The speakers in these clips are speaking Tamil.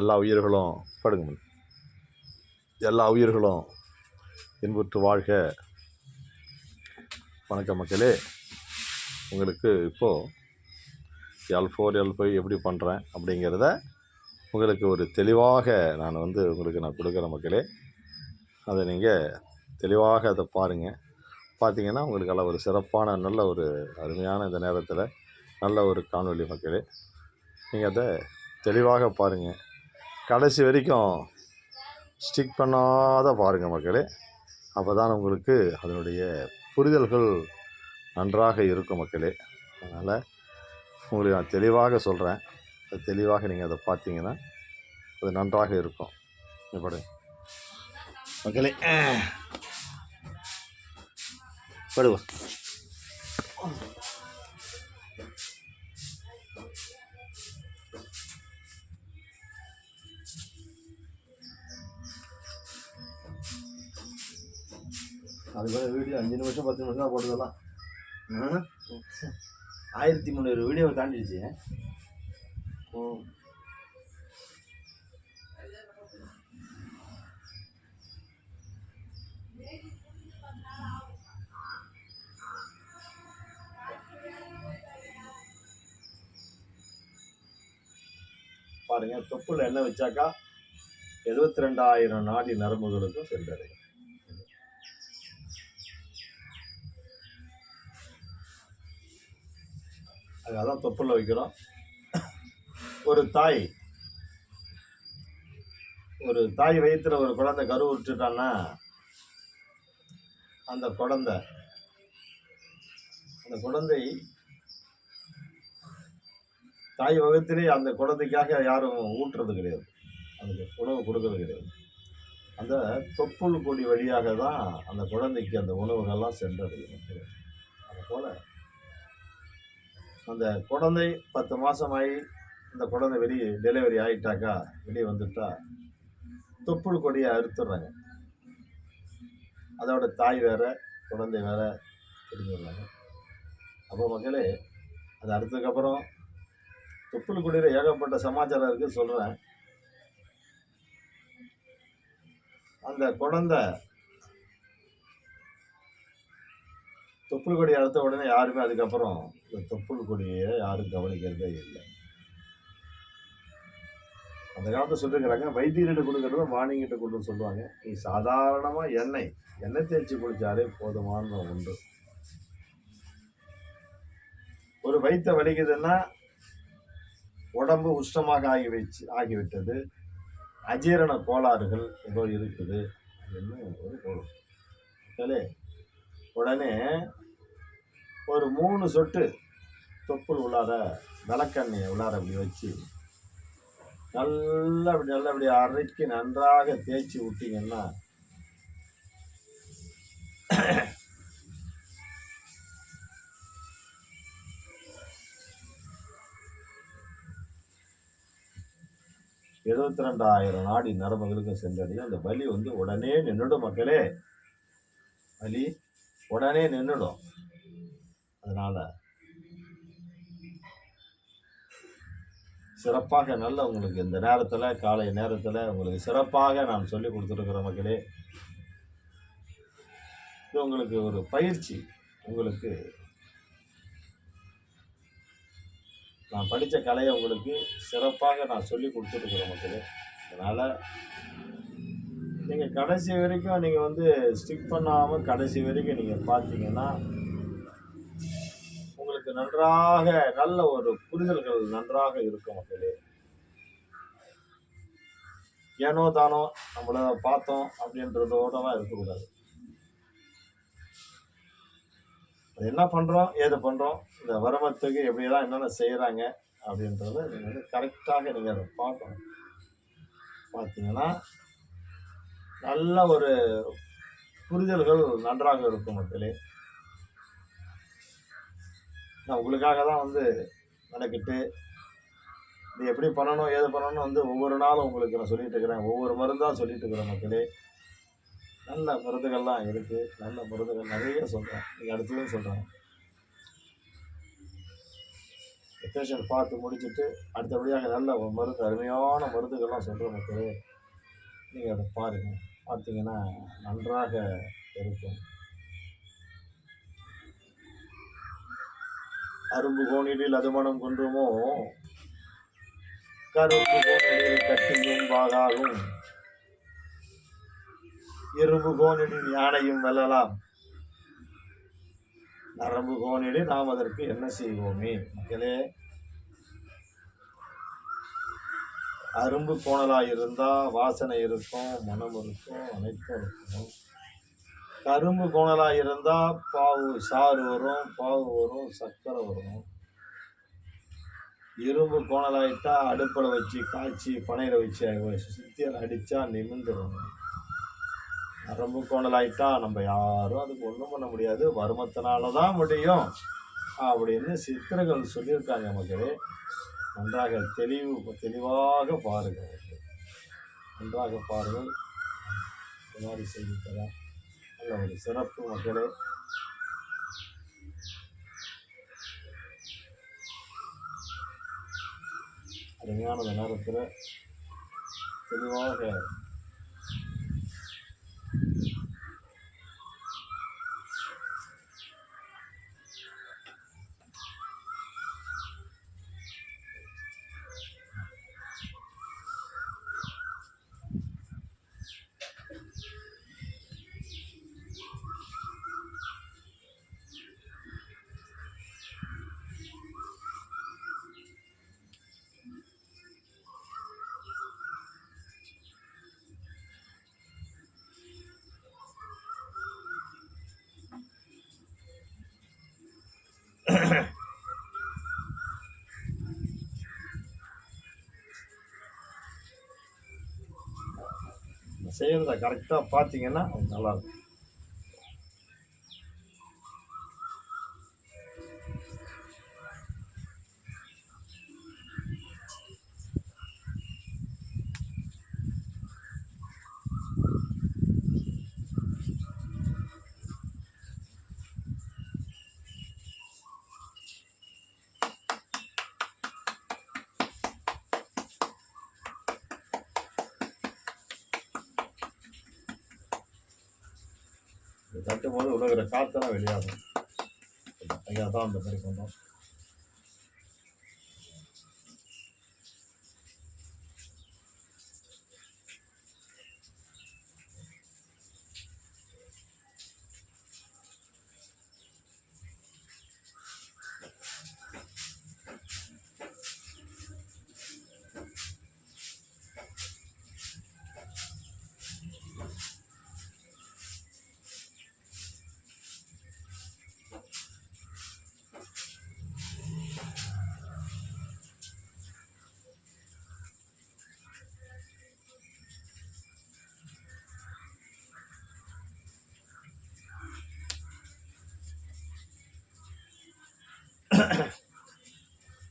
எல்லா உயிர்களும் படுங்க எல்லா உயிர்களும் இன்புற்று வாழ்க. வணக்க மக்களே. உங்களுக்கு இப்போது எல் ஃபோர் எல் ஃபைவ் எப்படி பண்ணுறேன் அப்படிங்கிறத உங்களுக்கு ஒரு தெளிவாக நான் வந்து உங்களுக்கு நான் கொடுக்குறேன் மக்களே. அதை நீங்கள் தெளிவாக அதை பாருங்கள் பார்த்தீங்கன்னா உங்களுக்கு எல்லாம் ஒரு சிறப்பான நல்ல ஒரு அருமையான இந்த நேரத்தில் நல்ல ஒரு காணொளி மக்களே. நீங்கள் அதை தெளிவாக பாருங்கள் கடைசி வரைக்கும் ஸ்டிக் பண்ணாத பாருங்கள் மக்களே. அப்போ தான் உங்களுக்கு அதனுடைய புரிதல்கள் நன்றாக இருக்கும் மக்களே. அதனால் உங்களுக்கு நான் தெளிவாக சொல்கிறேன் அது தெளிவாக நீங்கள் அதை பார்த்தீங்கன்னா அது நன்றாக இருக்கும். இப்படி மக்களே படுவோம் அது கூட வீடியோ அஞ்சு நிமிஷம் பத்து நிமிஷம் தான் போட்டதெல்லாம். ஆயிரத்தி முந்நூறு வீடியோவை தாண்டிடுச்சு. பாருங்க தொப்புல எண்ணெய் வச்சாக்கா எழுபத்தி ரெண்டாயிரம் நாடி நரம்புகளுக்கும் சென்றடையும். அதான் தொப்பில் வைக்கிறோம். ஒரு தாய். ஒரு தாய் வயிற்றில் ஒரு குழந்தை கரு விட்டுட்டான்னா அந்த குழந்தை அந்த குழந்தை தாய் வகுத்திலே அந்த குழந்தைக்காக யாரும் ஊட்டுறது கிடையாது. அதுக்கு உணவு கொடுக்கறது கிடையாது. அந்த தொப்புள் கொடி வழியாக தான் அந்த குழந்தைக்கு அந்த உணவுகள்லாம் சென்றது. அதுபோல் அந்த குழந்தை பத்து மாதமாகி அந்த குழந்தை வெளியே டெலிவரி ஆகிட்டாக்கா வெளியே வந்துட்டா தொப்புள் கொடியை அறுத்துடுறாங்க. அதோட தாய் வேற குழந்தை வேற தெரிஞ்சிடுறாங்க அப்போ மக்களே அது அடுத்ததுக்கப்புறம் தொப்புள் கொடியில் ஏகப்பட்ட சமாச்சாரம் இருக்குது சொல்கிறேன் அந்த குழந்தை தொப்புள் கொடி அறுத்த உடனே யாருமே அதுக்கப்புறம் இந்த தொப்புள் கொடியை யாரும் கவனிக்கிறதே இல்லை. அந்த காலத்தை சொல்லியிருக்கிறாங்க வைத்தியர்கிட்ட கொடுக்கறத வாணிங்கிட்ட கொடுன்னு சொல்லுவாங்க. நீ சாதாரணமாக எண்ணெய் எண்ணெய் தேய்ச்சி குளித்தாலே போதுமான உண்டு. ஒரு வைத்த வலிக்குதுன்னா உடம்பு உஷ்ணமாக ஆகி வச்சு ஆகிவிட்டது அஜீரண கோளாறுகள் ஏதோ இருக்குது. அப்படின்னு ஒரு பொருள் சரி உடனே ஒரு மூணு சொட்டு தொப்புள் உள்ளார விளக்கெண்ணெயை உள்ளார அப்படி வச்சு நல்லா அப்படி நல்லா அப்படி அரைக்கி நன்றாக தேய்ச்சி விட்டிங்கன்னா எழுபத்தி ரெண்டாயிரம் நாடி நரம்புகளுக்கும் சென்றடையும். அந்த வலி வந்து உடனே நின்றுடும் மக்களே. வலி உடனே நின்றுடும் அதனால் சிறப்பாக நல்ல உங்களுக்கு இந்த நேரத்தில் காலை நேரத்தில் உங்களுக்கு சிறப்பாக நான் சொல்லி கொடுத்துருக்குற மக்களே. இது உங்களுக்கு ஒரு பயிற்சி. உங்களுக்கு நான் படித்த கலையை உங்களுக்கு சிறப்பாக நான் சொல்லி கொடுத்துருக்குறேன் மக்களே. அதனால் நீங்கள் கடைசி வரைக்கும் நீங்கள் வந்து ஸ்டிக் பண்ணாமல் கடைசி வரைக்கும் நீங்கள் பார்த்தீங்கன்னா உங்களுக்கு நன்றாக நல்ல ஒரு புரிதல்கள் நன்றாக இருக்கும் மக்களே. ஏனோ தானோ நம்மள பார்த்தோம் அப்படின்றதோடலாம் இருக்கக்கூடாது. அது என்ன பண்ணுறோம் ஏது பண்ணுறோம் இந்த வருமத்துக்கு எப்படியெல்லாம் என்னென்ன செய்கிறாங்க அப்படின்றத நீங்கள் வந்து கரெக்டாக நீங்கள் அதை பார்க்கணும். பார்த்தீங்கன்னா நல்ல ஒரு புரிதல்கள் நன்றாக இருக்கும் மக்களே. நான் உங்களுக்காக தான் வந்து மெனக்கிட்டு இது எப்படி பண்ணணும் ஏது பண்ணணும் வந்து ஒவ்வொரு நாளும் உங்களுக்கு நான் சொல்லிகிட்டு இருக்கிறேன். ஒவ்வொரு மருந்தாக சொல்லிட்டு இருக்கிறேன் மக்களே. நல்ல மருந்துகள்லாம் இருக்குது நல்ல மருந்துகள் நிறைய சொல்கிறேன் நீங்கள் அடுத்ததும் சொல்கிறேன் பேஷண்ட் பார்த்து முடிச்சுட்டு அடுத்தபடியாக நல்ல மருந்து அருமையான மருந்துகள்லாம் சொல்கிற மக்களே. நீங்கள் அதை பாருங்கள் பார்த்தீங்கன்னா நன்றாக இருக்கும். அரும்பு கோணிலில் அதுமணம் கொன்றுமோ? கரும்பு கோணிலில் கட்டியும் வாகாகும். இரும்பு கோணிடில் யானையும் வெல்லலாம். நரம்பு கோணிலே நாம் அதற்கு என்ன செய்வோமே? மக்களே அரும்பு கோணலாக இருந்தால் வாசனை இருக்கும் மனம் இருக்கும் அனைத்தும் இருக்கும். கரும்பு கோணலாக இருந்தால் பாவு சாறு வரும் பாவு வரும் சர்க்கரை வரும். இரும்பு கோணலாயிட்டா அடுப்பில் வச்சு காய்ச்சி பனையில் வச்சு சுத்தியல் அடித்தா நிமிந்துடும் நரம்பு கோணலாயிட்டா நம்ம யாரும் அதுக்கு ஒன்றும் பண்ண முடியாது. வருமத்தினால தான் முடியும். அப்படின்னு சித்திரங்கள் சொல்லியிருக்காங்க மக்களே. நன்றாக தெளிவு தெளிவாக பாருங்கள். நன்றாக பாருங்கள். இந்த மாதிரி செய்தி தரேன். நல்ல ஒரு சிறப்பு மக்களே அருமையான இந்த நேரத்தில் தெளிவாக செய்கிறத கரெக்டாக பார்த்தீங்கன்னா நல்லாயிருக்கும் தட்டும் போது உலகிற காற்றெல்லாம் வெளியாகும். ஐயா தான் அந்த மாதிரி பண்ணோம்.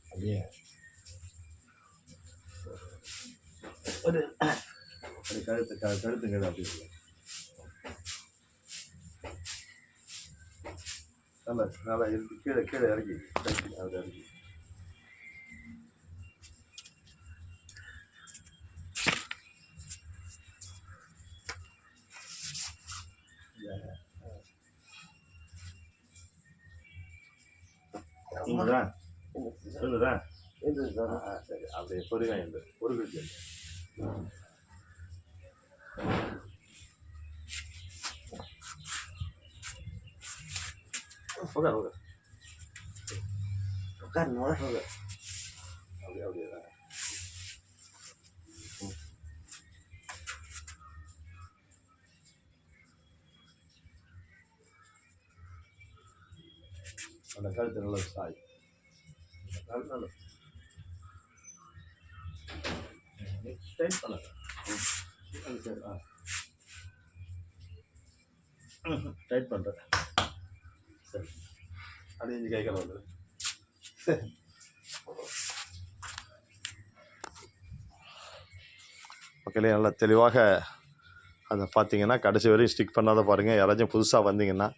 அப்படியே ஒரு அப்படி கழுத்து க கழுத்து அப்படி நல்லா நல்லா இருக்கு கீழே கீழே இறக்கி அது இறக்கி. சொல்லுதா சொல்லுதா சரி. அப்படியே பொறுங்க இந்த ஒரு குச்சி உட்கார் உட்கார் உட்காருங்க அந்த கழுத்து நல்லா சாய். கழுத்து டைட் பண்ணுங்க சரி ஆ. டைட் பண்ணுறேன் சரி. அப்படியே இஞ்சி கை வந்து மக்களே நல்லா தெளிவாக அதை பார்த்தீங்கன்னா கடைசி வரையும் ஸ்டிக் பண்ணாத பாருங்கள் யாராச்சும் புதுசாக வந்தீங்கன்னா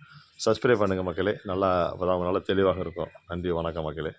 சப்ஸ்கிரைப் பண்ணுங்கள் மக்களே. நல்லா அப்போ நல்லா தெளிவாக இருக்கும். நன்றி வணக்கம் மக்களே.